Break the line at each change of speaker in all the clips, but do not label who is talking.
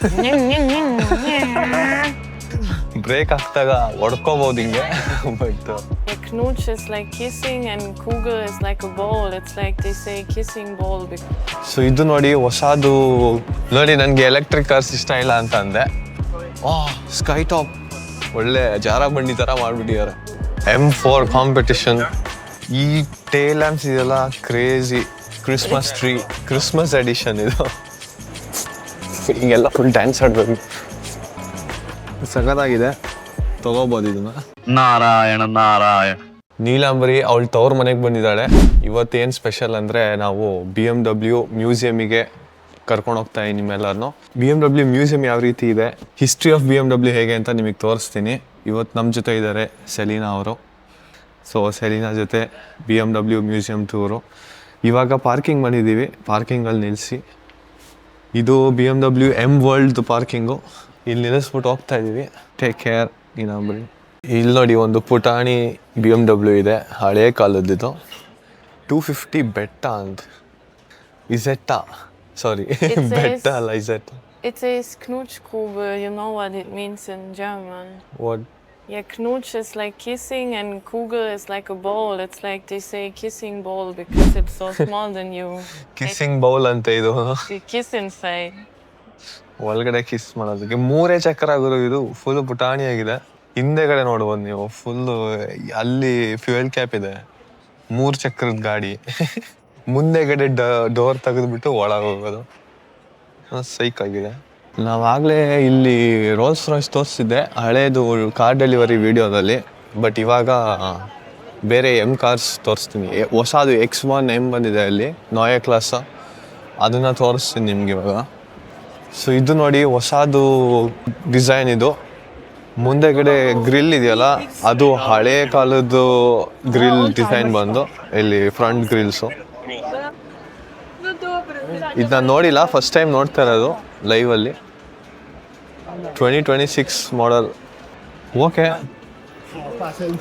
Break ಹಾಕ್ದಾಗ ಹೊಡ್ಕೋಬಹುದು ಹಿಂಗೆ. But
Yeah, knutsch is like kissing and kugel is like a ball. It's like they say kissing ball
so ಇದು ನೋಡಿ ಹೊಸದು ನೋಡಿ ನನಗೆ ಎಲೆಕ್ಟ್ರಿಕ್ ಕಾರ್ಸ್ ಇಷ್ಟ ಇಲ್ಲ ಅಂತ ಅಂದೆ ಆ ಸ್ಕೈ ಟಾಪ್ ಒಳ್ಳೆ ಜಾರ ಬಂಡಿ ಥರ ಮಾಡ್ಬಿಟ್ಟಿದ್ದಾರೆ. ಎಂ ಫೋರ್ ಕಾಂಪಿಟಿಷನ್ ಈ ಟೇ ಲ್ಯಾಂಪ್ಸ್ ಇದೆಲ್ಲ crazy Christmas tree Christmas edition ಇದು. ಹಿಂಗೆಲ್ಲ ಫುಲ್ ಡ್ಯಾನ್ಸ್ ಆಡ್ಬೇಕು. ಸಖತ್ತಾಗಿದೆ. ತಗೋಬೋದು ಇದನ್ನ.
ನಾರಾಯಣ ನಾರಾಯಣ.
ನೀಲಾಂಬರಿ ಅವಳ ತವ್ರ ಮನೆಗೆ ಬಂದಿದ್ದಾಳೆ. ಇವತ್ತೇನು ಸ್ಪೆಷಲ್ ಅಂದರೆ ನಾವು ಬಿ ಎಂ ಡಬ್ಲ್ಯೂ ಮ್ಯೂಸಿಯಮಿಗೆ ಕರ್ಕೊಂಡು ಹೋಗ್ತಾ ಇದ್ದೀನಿ ನಿಮ್ಮೆಲ್ಲರನ್ನು ಬಿ ಎಂ ಡಬ್ಲ್ಯೂ ಮ್ಯೂಸಿಯಂ ಯಾವ ರೀತಿ ಇದೆ? History of B M W ಹೇಗೆ ಅಂತ ನಿಮಗೆ ತೋರಿಸ್ತೀನಿ. ಇವತ್ತು ನಮ್ಮ ಜೊತೆ ಇದ್ದಾರೆ ಸೆಲೀನಾ ಅವರು. ಸೊ ಸೆಲೀನಾ ಜೊತೆ B M W museum tour ಇವಾಗ ಪಾರ್ಕಿಂಗ್ ಬಂದಿದ್ದೀವಿ. ಪಾರ್ಕಿಂಗಲ್ಲಿ ನಿಲ್ಲಿಸಿ ಇದು B M W M world parking ಇಲ್ಲಿ ನಿಲ್ಲಿಸ್ಬಿಟ್ಟು ಹೋಗ್ತಾ ಇದ್ದೀವಿ ಟೇಕ್ ಕೇರ್ ನೀನಾಂಬ್ರಿ ಇಲ್ಲಿ ನೋಡಿ ಒಂದು ಪುಟಾಣಿ ಬಿ ಎಂ ಡಬ್ಲ್ಯೂ ಇದೆ ಹಳೇ ಕಾಲದ್ದಿದು. ಟೂ ಫಿಫ್ಟಿ ಬೆಟ್ಟ ಅಂತ. ಇಸೆಟ್ಟ ಸಾರಿ ಬೆಟ್ಟ ಅಲ್ಲ Isetta
it says Knutschgrube. You know what it means in German.
What
Yeah, knutsch is like kissing and kugel is like a ball. It's like they say kissing ball because it's so small than you
kissing bowl ಅಂತ ಇದು
you kiss inside.
ಒಳಗಡೆ kiss ಮಾಡೋದಕ್ಕೆ ಮೂರೇ ಚಕ್ರ ಗುರು ಇದು full ಪುಟಾಣಿಯಾಗಿದೆ ಹಿಂದೆಗಡೆ ನೋಡ್ಬೋದು ನೀವು ಫುಲ್ ಅಲ್ಲಿ ಫ್ಯೂಯಲ್ ಕ್ಯಾಪ್ ಇದೆ ಮೂರು ಚಕ್ರದ ಗಾಡಿ ಮುಂದೆಗಡೆ ಡೋರ್ ತೆಗೆದ್ಬಿಟ್ಟು ಒಳಗೆ ಹೋಗೋದು ಸೈಕ್ ಆಗಿದೆ ನಾವಾಗಲೇ ಇಲ್ಲಿ ರೋಲ್ಸ್ ರಾಯ್ಸ್ ತೋರಿಸಿದ್ದೆ, ಹಳೇದು ಕಾರ್ ಡೆಲಿವರಿ ವೀಡಿಯೋದಲ್ಲಿ ಬಟ್ ಇವಾಗ ಬೇರೆ ಎಂ ಕಾರ್ಸ್ ತೋರಿಸ್ತೀನಿ. ಹೊಸದು ಎಕ್ಸ್ ಒನ್ ಎಂ ಬಂದಿದೆ ಅಲ್ಲಿ ನೋಯ ಕ್ಲಾಸ್ ಅದನ್ನು ತೋರಿಸ್ತೀನಿ ನಿಮ್ಗೆ ಇವಾಗ. ಸೊ ಇದು ನೋಡಿ ಹೊಸದು ಡಿಸೈನ್ ಇದು. ಮುಂದೆಗಡೆ ಗ್ರಿಲ್ ಇದೆಯಲ್ಲ, ಅದು ಹಳೆ ಕಾಲದ್ದು ಗ್ರಿಲ್ ಡಿಸೈನ್ ಬಂದು, ಇಲ್ಲಿ ಫ್ರಂಟ್ ಗ್ರಿಲ್ಸು ಇದನ್ನ ನೋಡಿಲ್ಲ ಫಸ್ಟ್ ಟೈಮ್ ನೋಡ್ತಾ ಇರೋದು ಲೈವಲ್ಲಿ twenty twenty six model okay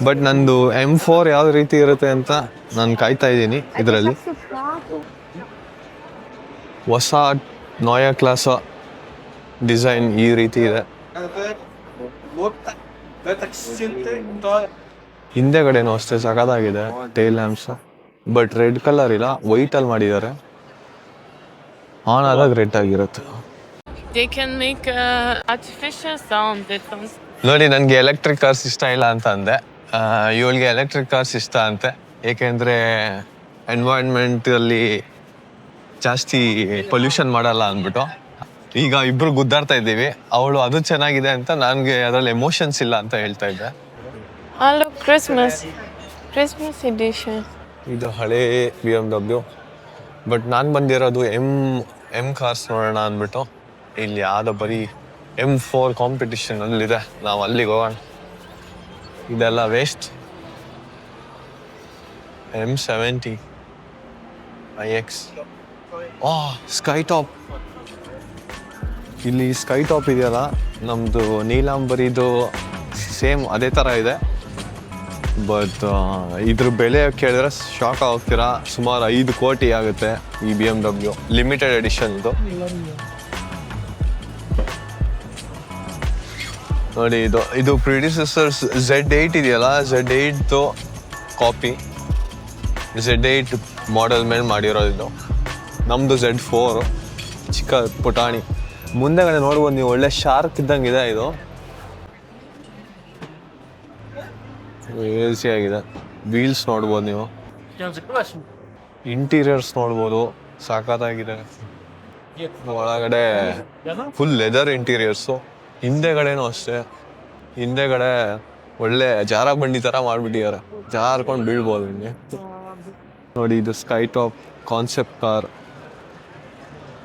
but ನಂದು ಎಂ ಫೋರ್ ಯಾವ ರೀತಿ ಇರುತ್ತೆ ಅಂತ ನಾನು ಕಾಯ್ತಾ ಇದ್ದೀನಿ ಇದರಲ್ಲಿ. ಹೊಸ ನೋಯ ಕ್ಲಾಸ್ ಡಿಸೈನ್ ಈ ರೀತಿ ಇದೆ. ಹಿಂದೆಗಡೆನೂ ಅಷ್ಟೇ ಸಗದಾಗಿದೆ tail lamps but red colour ಇಲ್ಲ ವೈಟ್ ಅಲ್ಲಿ ಮಾಡಿದ್ದಾರೆ. ಆನ್ ಆದಾಗ ರೆಡ್ ಆಗಿರುತ್ತೆ
They can make uh, artificial sound.
ನೋಡಿ ನನಗೆ ಎಲೆಕ್ಟ್ರಿಕ್ ಕಾರ್ಸ್ ಇಷ್ಟ ಇಲ್ಲ ಅಂತ ಅಂದೆ ಇವಳಿಗೆ ಎಲೆಕ್ಟ್ರಿಕ್ ಕಾರ್ಸ್ ಇಷ್ಟ ಅಂತೆ ಏಕೆಂದರೆ ಎನ್ವೈರ್ನ್ಮೆಂಟಲ್ಲಿ ಜಾಸ್ತಿ ಪೊಲ್ಯೂಷನ್ ಮಾಡಲ್ಲ ಅಂದ್ಬಿಟ್ಟು ಈಗ ಇಬ್ರು ಗುದ್ದಾಡ್ತಾ ಇದ್ದೀವಿ ಅವಳು ಅದು ಚೆನ್ನಾಗಿದೆ ಅಂತ ನನಗೆ ಅದರಲ್ಲಿ ಎಮೋಷನ್ಸ್ ಇಲ್ಲ ಅಂತ ಹೇಳ್ತಾ ಇದ್ದೆ
Oh, Christmas Christmas. Christmas edition.
ಇದು ಹಳೇ ಬಿ ಎಂ ಡಬ್ಲ್ಯೂ ಬಟ್ ನಾನು ಬಂದಿರೋದು ಎಂ ಎಂ ಕಾರ್ಸ್ ನೋಡೋಣ ಅಂದ್ಬಿಟ್ಟು ಇಲ್ಲಿ ಯಾವ್ದೋ ಬರೀ ಎಂ ಫೋರ್ ಕಾಂಪಿಟಿಷನ್ ಅಲ್ಲಿದೆ. ನಾವು ಅಲ್ಲಿಗೆ ಹೋಗೋಣ. ಇದೆಲ್ಲ waste M seventy I X ಆ ಸ್ಕೈ ಟಾಪ್ ಇಲ್ಲಿ ಸ್ಕೈ ಟಾಪ್ ಇದೆಯಲ್ಲ? ನಮ್ಮದು ನೀಲಾಂಬರಿದು ಸೇಮ್ ಅದೇ ಥರ ಇದೆ. ಬಟ್ ಇದ್ರ ಬೆಲೆ ಕೇಳಿದ್ರೆ ಶಾಕ್ ಆಗ್ತೀರಾ? ಸುಮಾರು ಐದು ಕೋಟಿ ಆಗುತ್ತೆ ಈ B M W limited edition ಇದು ನೋಡಿ, ಇದು ಇದು ಪ್ರಿಡಿಸೆಸರ್ಸ್ ಝೆಡ್ ಏಯ್ಟ್ ಇದೆಯಲ್ಲ? ಝೆಡ್ ಏಯ್ಟ್ದು ಕಾಪಿ ಝೆಡ್ ಏಯ್ಟ್ ಮಾಡೆಲ್ ಮೇಲೆ ಮಾಡಿರೋದು ಇದು. ನಮ್ಮದು ಝೆಡ್ ಫೋರು ಚಿಕ್ಕ ಪುಟಾಣಿ. ಮುಂದೆಗಡೆ ನೋಡ್ಬೋದು, ನೀವು ಒಳ್ಳೆ ಶಾರ್ಕ್ ಇದ್ದಂಗೆ ಇದೆ ಇದು. ಏಸಿ ಆಗಿದೆ. ವೀಲ್ಸ್ ನೋಡ್ಬೋದು ನೀವು. ಇಂಟೀರಿಯರ್ಸ್ ನೋಡ್ಬೋದು. ಸಾಕಾಗಿದೆ ಒಳಗಡೆ ಫುಲ್ ಲೆದರ್ ಇಂಟೀರಿಯರ್ಸು ಹಿಂದೆಗಡೆನೂ ಅಷ್ಟೇ. ಹಿಂದೆಗಡೆ ಒಳ್ಳೆ ಜಾರ ಬಂಡಿ ಥರ ಮಾಡಿಬಿಟ್ಟಿದ್ದಾರೆ. ಜಾರ್ಕೊಂಡು ಬೀಳ್ಬೋದು ಹಿಂಗೆ ನೋಡಿ, ಇದು sky top concept car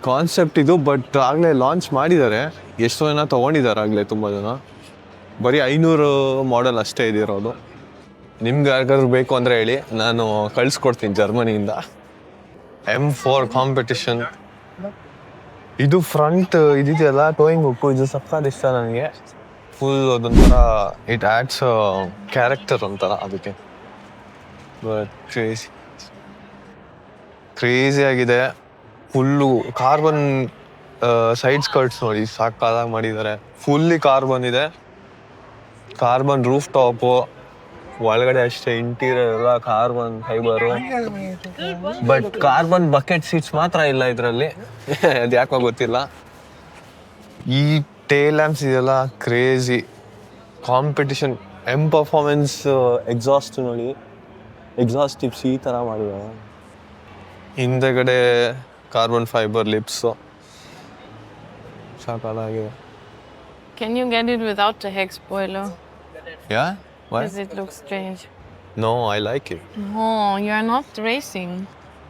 concept ಇದು ಬಟ್ ಆಗಲೇ ಲಾಂಚ್ ಮಾಡಿದ್ದಾರೆ. ಎಷ್ಟೋ ಜನ ತೊಗೊಂಡಿದ್ದಾರೆ ಆಗಲೇ ತುಂಬ ಜನ. ಬರೀ ಐನೂರು ಮಾಡೆಲ್ ಅಷ್ಟೇ ಇದಿರೋದು ನಿಮ್ಗೆ ಯಾರಿಗಾದ್ರೂ ಬೇಕು ಅಂದರೆ ಹೇಳಿ. ನಾನು ಕಳಿಸ್ಕೊಡ್ತೀನಿ ಜರ್ಮನಿಯಿಂದ. ಎಂ ಫೋರ್ ಕಾಂಪಿಟಿಷನ್ ಇದು ಫ್ರಂಟ್ ಇದಿದೆಯಲ್ಲ? ಟೋಯಿಂಗ್ ಉಪ್ಪು ಇದು ಸಕ್ಕತ್ ಇಷ್ಟ ನನಗೆ. ಫುಲ್ ಅದೊಂಥರ ಇಟ್ ಆ್ಯಡ್ಸ್ ಕ್ಯಾರೆಕ್ಟರ್ ಒಂಥರ ಅದಕ್ಕೆ. ಬಟ್ ಕ್ರೇಜಿ ಆಗಿದೆ. ಫುಲ್ಲು ಕಾರ್ಬನ್ ಸೈಡ್ ಸ್ಕರ್ಟ್ಸ್ ನೋಡಿ, ಸಾಕಾದಾಗ ಮಾಡಿದ್ದಾರೆ. ಫುಲ್ಲಿ ಕಾರ್ಬನ್ ಇದೆ. ಕಾರ್ಬನ್ ರೂಫ್ ಟಾಪು ಒಳಗಡೆ ಅಷ್ಟೇ ಇಂಟೀರಿಯರ್ ಎಲ್ಲ carbon fibre but carbon bucket seats ಮಾತ್ರ ಇಲ್ಲ ಇದರಲ್ಲಿ. ಅದು ಯಾಕೋ ಗೊತ್ತಿಲ್ಲ. ಈ ಟೇಲ್ ಲ್ಯಾಂಪ್ಸ್ ಇದೆಲ್ಲ crazy competition M performance exhaust ನೋಡಿ. ಎಕ್ಸಾಸ್ಟ್ ಟಿಪ್ಸ್ ಈ ಥರ ಮಾಡಿದ್ದಾರೆ. ಹಿಂದೆಗಡೆ ಕಾರ್ಬನ್ ಫೈಬರ್ ಲಿಪ್ಸು ಸಾಕಾಗಿದೆ
Can you get it without the hex spoiler? Does it looks strange?
No, I like it.
No, you are not racing.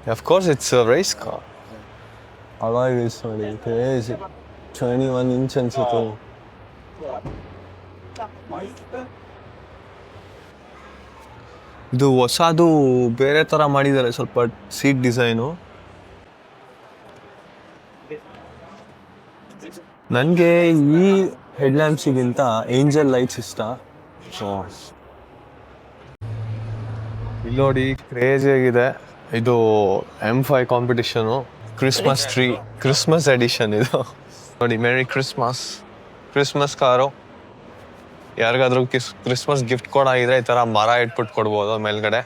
Of course, it's a race car. I Alloy wheels ನೋಡಿ crazy. 21 inches tall. ಇದು ಹೊಸದು ಬೇರೆ ಥರ ಮಾಡಿದ್ದಾರೆ ಸ್ವಲ್ಪ seat design ನನಗೆ ಈ ಹೆಡ್ಲ್ಯಾಂಪ್ಸಿಗಿಂತ ಏಂಜಲ್ ಲೈಟ್ಸ್ ಇಷ್ಟ ಸೊ ಇಲ್ಲಿ ನೋಡಿ ಕ್ರೇಜಿ ಆಗಿದೆ. ಇದು M five competition Christmas tree Christmas edition ಇದು. ನೋಡಿ ಮೇರಿ ಕ್ರಿಸ್ಮಸ್ ಕ್ರಿಸ್ಮಸ್ ಕಾರು. ಯಾರಿಗಾದ್ರೂ ಕಿಸ್ ಕ್ರಿಸ್ಮಸ್ ಗಿಫ್ಟ್ ಕೊಡಾಗಿದ್ರೆ ಈ ಥರ ಮರ ಇಟ್ಬಿಟ್ಟು ಕೊಡ್ಬೋದು ಮೇಲ್ಗಡೆ.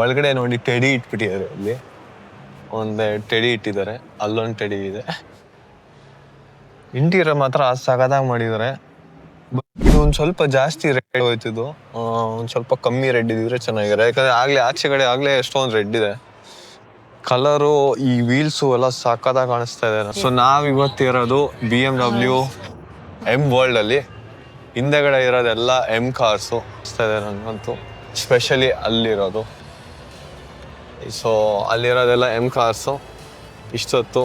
ಒಳಗಡೆ ನೋಡಿ ಟೆಡಿ ಇಟ್ಬಿಟ್ಟಿದ್ದಾರೆ ಇಲ್ಲಿ. ಒಂದು ಟೆಡಿ ಇಟ್ಟಿದ್ದಾರೆ. ಅಲ್ಲೊಂದು ಟೆಡಿ ಇದೆ. ಇಂಟೀರಿಯರ್ ಮಾತ್ರ ಸಗದಾಗಿ ಮಾಡಿದ್ದಾರೆ. ಇದು ಒಂದು ಸ್ವಲ್ಪ ಜಾಸ್ತಿ ರೆಡ್ ಹೋಯ್ತಿದ್ದು. ಒಂದು ಸ್ವಲ್ಪ ಕಮ್ಮಿ ರೆಡ್ ಇದ್ದಿದ್ರೆ ಚೆನ್ನಾಗಿರ ಯಾಕಂದ್ರೆ ಆಗ್ಲೇ ಆಚೆ ಕಡೆ ಆಗ್ಲೇ ಎಷ್ಟೊಂದು ರೆಡ್ ಇದೆ. ಕಲರು ಈ ವೀಲ್ಸು ಎಲ್ಲ ಸಕ್ಕದಾಗಿ ಕಾಣಿಸ್ತಾ ಇದೆ. ಸೊ ನಾವ್ ಇವತ್ತಿರೋದು B M W M world ಅಲ್ಲಿ. ಹಿಂದೆಗಡೆ ಇರೋದೆಲ್ಲ ಎಂ ಕಾರ್ಸು ಅನಿಸ್ತಾ ಇದೆ ನನಗಂತೂ. ಸ್ಪೆಷಲಿ ಅಲ್ಲಿರೋದು. ಸೊ ಅಲ್ಲಿರೋದೆಲ್ಲ ಎಂ ಕಾರ್ಸು ಇಷ್ಟೊತ್ತು.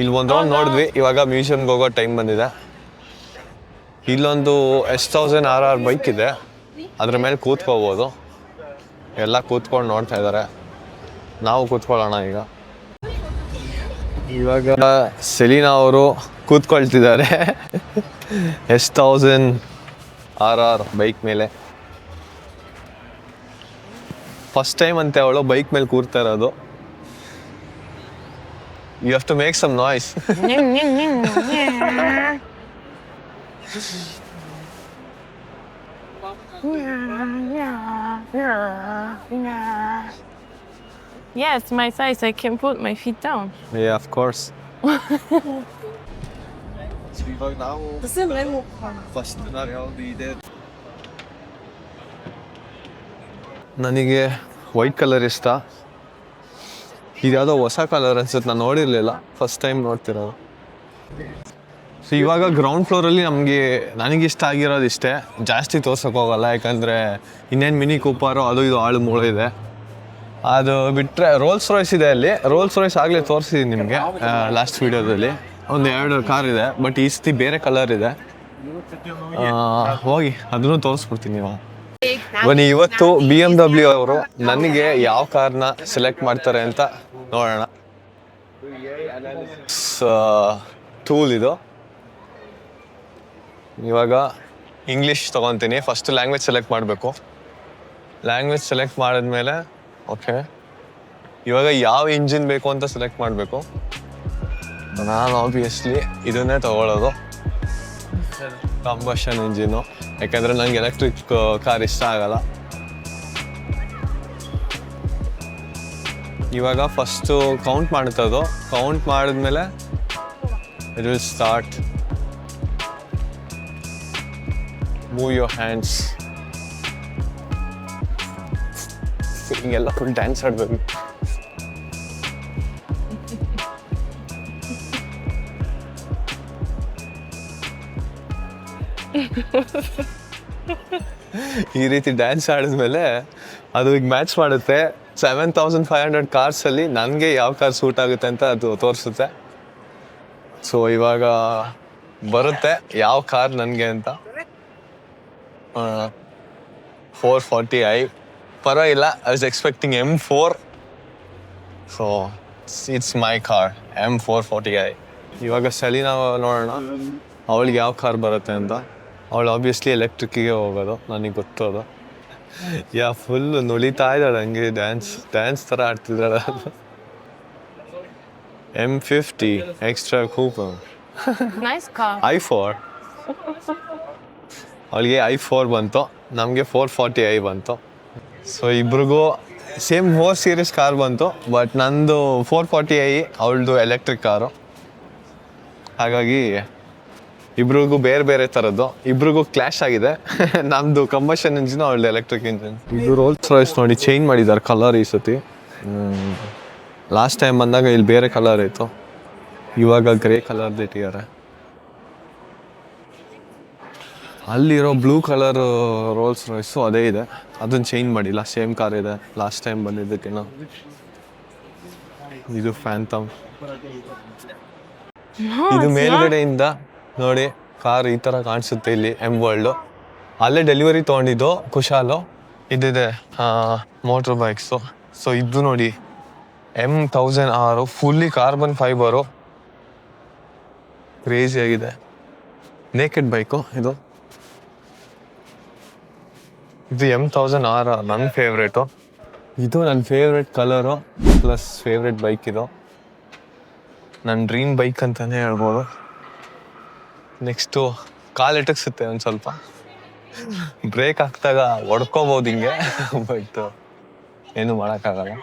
ಇಲ್ಲಿ ಒಂದು ರೌಂಡ್ ನೋಡಿದ್ವಿ. ಇವಾಗ ಮ್ಯೂಸಿಯಮ್ಗೆ ಹೋಗೋ ಟೈಮ್ ಬಂದಿದೆ. ಇಲ್ಲೊಂದು S thousand R R bike ಇದೆ. ಅದ್ರ ಮೇಲೆ ಕೂತ್ಕೋಬೋದು. ಎಲ್ಲ ಕೂತ್ಕೊಂಡು ನೋಡ್ತಾ ಇದ್ದಾರೆ ನಾವು ಕೂತ್ಕೊಳ್ಳೋಣ ಈಗ. ಇವಾಗ ಸೆಲೀನಾ ಅವರು ಕೂತ್ಕೊಳ್ತಿದ್ದಾರೆ. S thousand R R bike ಮೇಲೆ. ಫಸ್ಟ್ ಟೈಮ್ ಅಂತೆ ಅವಳು ಬೈಕ್ ಮೇಲೆ ಕೂರ್ತಾ ಇರೋದು. You have to make some noise
Yeah, it's my size. I can put my feet down.
Yeah, of course. ಇವಾಗ ನಾವು ಫಸ್ಟ್ ಯಾವ್ದು ಇದೆ ನನಗೆ ವೈಟ್ ಕಲರ್ ಇಷ್ಟ ಇದ್ಯಾವುದೋ ಹೊಸ ಕಲರ್ ಅನ್ಸುತ್ತೆ ನಾನು ನೋಡಿರಲಿಲ್ಲ ಫಸ್ಟ್ ಟೈಮ್ ನೋಡ್ತಿರೋದು ಸೊ ಇವಾಗ ಗ್ರೌಂಡ್ ಫ್ಲೋರಲ್ಲಿ ನಮಗೆ ನನಗೆ ಇಷ್ಟ ಆಗಿರೋದು ಇಷ್ಟೇ. ಜಾಸ್ತಿ ಹೋಗಲ್ಲ, ಯಾಕಂದರೆ ಇನ್ನೇನು ಮಿನಿ ಕೂಪಾರೋ ಅದು ಇದು ಆಳು ಮೂಳು ಇದೆ. ಅದು ಬಿಟ್ಟರೆ ರೋಲ್ಸ್ ರಾಯ್ಸ್ ಇದೆ ಅಲ್ಲಿ. ರೋಲ್ಸ್ ರಾಯ್ಸ್ ಆಗಲೇ ತೋರಿಸಿದ್ದೀನಿ ನಿಮಗೆ ಲಾಸ್ಟ್ ವೀಡಿಯೋದಲ್ಲಿ ಒಂದು ಎರಡು ಕಾರ್ ಇದೆ ಬಟ್ ಈ ಸತಿ ಬೇರೆ ಕಲರ್ ಇದೆ. ಹೋಗಿ, ಅದನ್ನು ತೋರಿಸ್ಬಿಡ್ತೀನಿ ನೀವು ಬನ್ನಿ, ಇವತ್ತು ಬಿ ಎಂ ಡಬ್ಲ್ಯೂ ಅವರು ನನಗೆ ಯಾವ ಕಾರ್ನ ಸೆಲೆಕ್ಟ್ ಮಾಡ್ತಾರೆ ಅಂತ ನೋಡೋಣ. ಟೂಲ್ ಇದು. ಇವಾಗ ಇಂಗ್ಲೀಷ್ ತೊಗೊತೀನಿ. ಫಸ್ಟ್ ಲ್ಯಾಂಗ್ವೇಜ್ ಸೆಲೆಕ್ಟ್ ಮಾಡಬೇಕು. ಲ್ಯಾಂಗ್ವೇಜ್ ಸೆಲೆಕ್ಟ್ ಮಾಡಿದ್ಮೇಲೆ ಓಕೆ ಇವಾಗ ಯಾವ ಇಂಜಿನ್ ಬೇಕು ಅಂತ ಸೆಲೆಕ್ಟ್ ಮಾಡಬೇಕು. ನಾನು ಆಬ್ವಿಯಸ್ಲಿ ಇದನ್ನೇ ತಗೊಳ್ಳೋದು ಕಂಬಷನ್ ಇಂಜಿನು ಯಾಕೆಂದರೆ ನನಗೆ ಎಲೆಕ್ಟ್ರಿಕ್ ಕಾರ್ ಇಷ್ಟ ಆಗಲ್ಲ. ಇವಾಗ ಫಸ್ಟು ಕೌಂಟ್ ಮಾಡ್ತದೋ ಕೌಂಟ್ ಮಾಡಿದ್ಮೇಲೆ it will start move your hands ಹಿಂಗೆಲ್ಲ ಫುಲ್ ಡ್ಯಾನ್ಸ್ ಆಡ್ಬೇಕು ಈ ರೀತಿ ಡ್ಯಾನ್ಸ್ ಆಡಿದ್ಮೇಲೆ ಅದು ಈಗ ಮ್ಯಾಚ್ ಮಾಡುತ್ತೆ. ಸೆವೆನ್ ತೌಸಂಡ್ ಫೈವ್ ಹಂಡ್ರೆಡ್ ಕಾರ್ಸಲ್ಲಿ ನನಗೆ ಯಾವ ಕಾರ್ ಸೂಟ್ ಆಗುತ್ತೆ ಅಂತ ಅದು ತೋರಿಸುತ್ತೆ. ಸೊ ಇವಾಗ ಬರುತ್ತೆ ಯಾವ ಕಾರ್ ನನಗೆ ಅಂತ. ಫೋರ್ ಫಾರ್ಟಿ ಐ ಪರವಾಗಿಲ್ಲ I was expecting M four so it's my car M four forty I ಇವಾಗ ಸಲೀನಾ ನೋಡೋಣ. ಅವಳಿಗೆ ಯಾವ ಕಾರ್ ಬರುತ್ತೆ ಅಂತ. ಅವಳು ಆಬ್ವಿಯಸ್ಲಿ ಎಲೆಕ್ಟ್ರಿಕ್ಕಿಗೆ ಹೋಗೋದು ನನಗೆ ಗೊತ್ತೋದು ಯಾ ಫುಲ್ ನುಳಿತಾ ಇದ್ದಾಳೆ ಹಂಗೆ ಡ್ಯಾನ್ಸ್ ಡ್ಯಾನ್ಸ್ ಥರ ಆಡ್ತಿದ್ದಾಳೆ M fifty extra coupon
Nice car.
I four ಅವಳಿಗೆ ಐ ಫೋರ್ ಬಂತು, ನಮಗೆ ಫೋರ್ ಫಾರ್ಟಿ ಐ ಬಂತು. ಸೊ ಇಬ್ರಿಗೂ ಸೇಮ್ ಫೋರ್ ಸೀರೀಸ್ ಕಾರ್ ಬಂತು ಬಟ್ ನಂದು ಫೋರ್ ಫಾರ್ಟಿ ಐ ಅವಳದು ಎಲೆಕ್ಟ್ರಿಕ್ ಕಾರು ಹಾಗಾಗಿ ಇಬ್ರಿಗೂ ಬೇರೆ ಬೇರೆ ಥರದ್ದು ಇಬ್ರಿಗೂ ಕ್ಲಾಶ್ ಆಗಿದೆ. ನಮ್ಮದು ಕಂಬಷನ್ ಇಂಜಿನ್ ಅವಳದು ಎಲೆಕ್ಟ್ರಿಕ್ ಇಂಜಿನ್ ಇದು ರೋಲ್ಸ್ ರಾಯ್ಸ್ ನೋಡಿ ಚೇಂಜ್ ಮಾಡಿದ್ದಾರೆ ಕಲರ್ ಈ ಸತಿ. ಲಾಸ್ಟ್ ಟೈಮ್ ಬಂದಾಗ ಇಲ್ಲಿ ಬೇರೆ ಕಲರ್ ಇತ್ತು. ಇವಾಗ ಗ್ರೇ ಕಲರ್ದು ಇಟ್ಟಿದ್ದಾರೆ. ಅಲ್ಲಿರೋ ಬ್ಲೂ ಕಲರ್ ರೋಲ್ಸ್ ರಾಯ್ಸು ಅದೇ ಇದೆ. ಅದನ್ನ ಚೇಂಜ್ ಮಾಡಿಲ್ಲ ಸೇಮ್ ಕಾರ್ ಇದೆ. ಲಾಸ್ಟ್ ಟೈಮ್ ಬಂದಿದ್ದಕ್ಕಿನ್ನ. ಇದು ಫ್ಯಾಂತಮ್ ಇದು ಮೇಲ್ಗಡೆಯಿಂದ ನೋಡಿ ಕಾರ್ ಈ ಥರ ಕಾಣಿಸುತ್ತೆ ಇಲ್ಲಿ ಎಂ ವರ್ಲ್ಡು ಅಲ್ಲೇ ಡೆಲಿವರಿ ತೊಗೊಂಡಿದ್ದು ಕುಶಾಲು. ಇದಿದೆ ಮೋಟ್ರ್ ಬೈಕ್ಸು ಸೊ ಇದು ನೋಡಿ ಎಂ ತೌಸಂಡ್ ಆರು ಫುಲ್ಲಿ ಕಾರ್ಬನ್ ಫೈಬರು ಕ್ರೇಜಿ ಆಗಿದೆ. ನೇಕೆಡ್ ಬೈಕು ಇದು. ಇದು ಎಂ ತೌಸಂಡ್ ಆರ್ ನನ್ನ ಫೇವ್ರೇಟು ಇದು ನನ್ನ favourite colour plus favourite bike ಇದು. ನನ್ನ ಡ್ರೀಮ್ ಬೈಕ್ ಅಂತಲೇ ಹೇಳ್ಬೋದು. ನೆಕ್ಸ್ಟು ಕಾಲು ಎಟಕ್ಸುತ್ತೆ ಒಂದು ಸ್ವಲ್ಪ. ಬ್ರೇಕ್ ಹಾಕ್ದಾಗ ಹೊಡ್ಕೋಬೋದು ಹಿಂಗೆ ಬಟ್ ಏನು ಮಾಡೋಕ್ಕಾಗಲ್ಲ.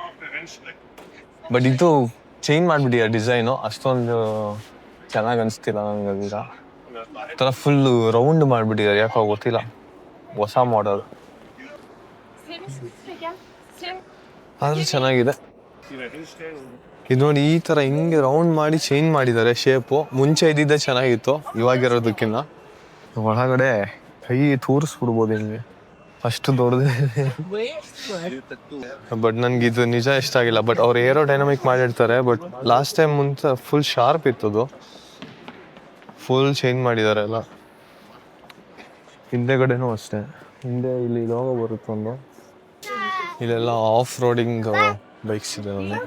ಬಟ್ ಇದು ಚೇಂಜ್ ಮಾಡಿಬಿಡಿ ಆ ಡಿಸೈನು ಅಷ್ಟೊಂದು ಚೆನ್ನಾಗಿ ಅನಿಸ್ತಿಲ್ಲ ನನಗೆ ಈಗ ಥರ ಫುಲ್ಲು ರೌಂಡ್ ಮಾಡಿಬಿಟ್ಟಿದ್ದಾರೆ ಯಾಕೋ ಗೊತ್ತಿಲ್ಲ. ಹೊಸ ಮಾಡಲ್ ಆದ್ರೂ ಚೆನ್ನಾಗಿದೆ. ಇದು ನೋಡಿ ಈ ಥರ ಹಿಂಗೆ ರೌಂಡ್ ಮಾಡಿ ಚೇಂಜ್ ಮಾಡಿದ್ದಾರೆ ಶೇಪು ಮುಂಚೆ ಇದ್ದಿದ್ದೆ ಚೆನ್ನಾಗಿತ್ತು ಇವಾಗಿರೋದಕ್ಕಿಂತ ಒಳಗಡೆ ಕೈ ತೂರಿಸ್ಬಿಡ್ಬೋದು ಹಿಂಗೆ ಅಷ್ಟು ದೊಡ್ಡದೇ ಬಟ್ ನನಗೆ ಇದು ನಿಜ ಇಷ್ಟ ಆಗಿಲ್ಲ. ಬಟ್ ಅವ್ರು ಏರೋ ಡೈನಮಿಕ್ ಮಾಡಿರ್ತಾರೆ ಬಟ್ ಲಾಸ್ಟ್ ಟೈಮ್ ಮುಂಚೆ ಫುಲ್ ಶಾರ್ಪ್ ಇತ್ತದು. ಫುಲ್ ಚೇಂಜ್ ಮಾಡಿದ್ದಾರೆ ಎಲ್ಲ. ಹಿಂದೆಗಡೆನೂ ಅಷ್ಟೇ. ಹಿಂದೆ ಇಲ್ಲಿ ಲೋಗೋ ಬರುತ್ತೆ ಒಂದು. ಇಲ್ಲೆಲ್ಲ ಆಫ್ ರೋಡಿಂಗ್ ಬೈಕ್ಸ್ ಇದೆ ಒಂದು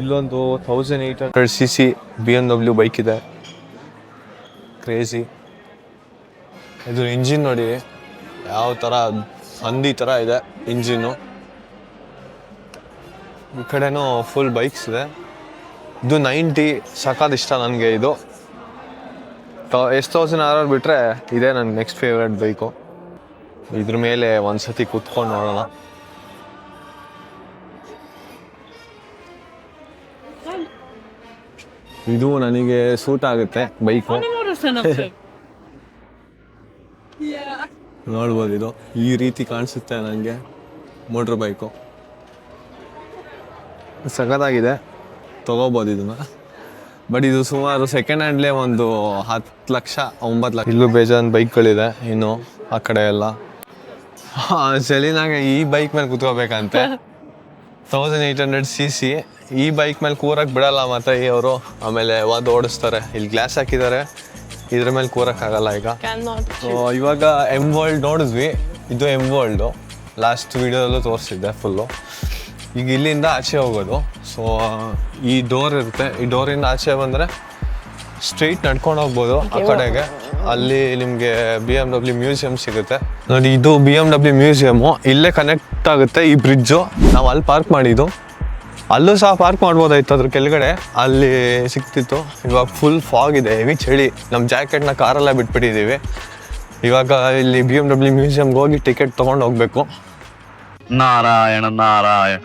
ಇಲ್ಲೊಂದು thousand eight hundred C C B M W bike ಇದೆ. ಕ್ರೇಜಿ ಇದು ಇಂಜಿನ್ ನೋಡಿ, ಯಾವ ಥರ ಹಂದಿ ಥರ ಇದೆ ಇಂಜಿನ್ನು ಈ ಕಡೆನೂ ಫುಲ್ ಬೈಕ್ಸ್ ಇದೆ. ಇದು ನೈಂಟಿ ಸಖತ್ ಇಷ್ಟ ನನಗೆ ಇದು. ಎಷ್ಟು ತೌಸಂಡ್ ಆರ್ ಆರ್ ಬಿಟ್ಟರೆ ಇದೇ ನನ್ನ ನೆಕ್ಸ್ಟ್ ಫೇವ್ರೆಟ್ ಬೈಕು ಇದ್ರ ಮೇಲೆ ಒಂದ್ಸತಿ ಕುತ್ಕೊಂಡು ನೋಡೋಣ. ಇದು ನನಗೆ ಸೂಟ್ ಆಗುತ್ತೆ ಬೈಕು ನೋಡ್ಬೋದು ಇದು. ಈ ರೀತಿ ಕಾಣಿಸುತ್ತೆ ನನಗೆ ಮೋಟ್ರ್ ಬೈಕು ಸಖತ್ತಾಗಿದೆ. ತಗೋಬೋದು ಇದನ್ನ. ಬಟ್ ಇದು ಸುಮಾರು ಸೆಕೆಂಡ್ ಹ್ಯಾಂಡ್ಲೇ ಒಂದು ಹತ್ತು ಲಕ್ಷ ಒಂಬತ್ತು ಲಕ್ಷ. ಇಲ್ಲೂ ಬೇಜಾನ್ ಬೈಕ್ಗಳಿದೆ ಇನ್ನು ಆ ಕಡೆ ಎಲ್ಲ. ಸೆಲಿನಾಗ ಈ ಬೈಕ್ ಮೇಲೆ ಕುತ್ಕೋಬೇಕಂತೆ. Thousand eight hundred C C ಈ ಬೈಕ್ ಮೇಲೆ ಕೂರಕ್ಕೆ ಬಿಡಲ್ಲ ಮತ್ತೆ ಅವರು. ಆಮೇಲೆ ಒಂದು ಓಡಿಸ್ತಾರೆ. ಇಲ್ಲಿ ಗ್ಲಾಸ್ ಹಾಕಿದ್ದಾರೆ. ಇದ್ರ ಮೇಲೆ ಕೂರಕ್ಕಾಗಲ್ಲ ಈಗ. ಸೊ ಇವಾಗ ಎಂ ವರ್ಲ್ಡ್ ನೋಡಿದ್ವಿ. ಇದು ಎಂ ವರ್ಲ್ಡು ಲಾಸ್ಟ್ ವೀಡಿಯೋದಲ್ಲೂ ತೋರಿಸಿದ್ದೆ ಫುಲ್ಲು ಈಗ ಇಲ್ಲಿಂದ ಆಚೆ ಹೋಗೋದು. ಸೊ ಈ ಡೋರ್ ಇರುತ್ತೆ. ಈ ಡೋರಿಂದ ಆಚೆ ಬಂದರೆ ಸ್ಟ್ರೈಟ್ ನಡ್ಕೊಂಡು ಹೋಗ್ಬೋದು ಆ ಕಡೆಗೆ. ಅಲ್ಲಿ ನಿಮಗೆ ಬಿ ಎಂ ಡಬ್ಲ್ಯೂ ಮ್ಯೂಸಿಯಂ ಸಿಗುತ್ತೆ. ನೋಡಿ ಇದು ಬಿ ಎಂ ಡಬ್ಲ್ಯೂ ಮ್ಯೂಸಿಯಮು ಇಲ್ಲೇ ಕನೆಕ್ಟ್ ಆಗುತ್ತೆ ಈ ಬ್ರಿಡ್ಜು ನಾವು ಅಲ್ಲಿ ಪಾರ್ಕ್ ಮಾಡಿದ್ದು. ಅಲ್ಲೂ ಸಹ ಪಾರ್ಕ್ ಮಾಡ್ಬೋದಾಯ್ತು ಅದ್ರ ಕೆಳಗಡೆ. ಅಲ್ಲಿ ಸಿಕ್ತಿತ್ತು. ಇವಾಗ ಫುಲ್ ಫಾಗ್ ಇದೆ ಹೆವಿ ಚಳಿ. ನಮ್ಮ ಜಾಕೆಟ್ನ ಕಾರೆಲ್ಲ ಬಿಟ್ಬಿಟ್ಟಿದ್ದೀವಿ ಇವಾಗ ಇಲ್ಲಿ ಬಿ ಎಂ ಡಬ್ಲ್ಯೂ ಮ್ಯೂಸಿಯಮ್ಗೆ ಹೋಗಿ ಟಿಕೆಟ್ ತೊಗೊಂಡು ಹೋಗ್ಬೇಕು.
ನಾರಾಯಣ ನಾರಾಯಣ.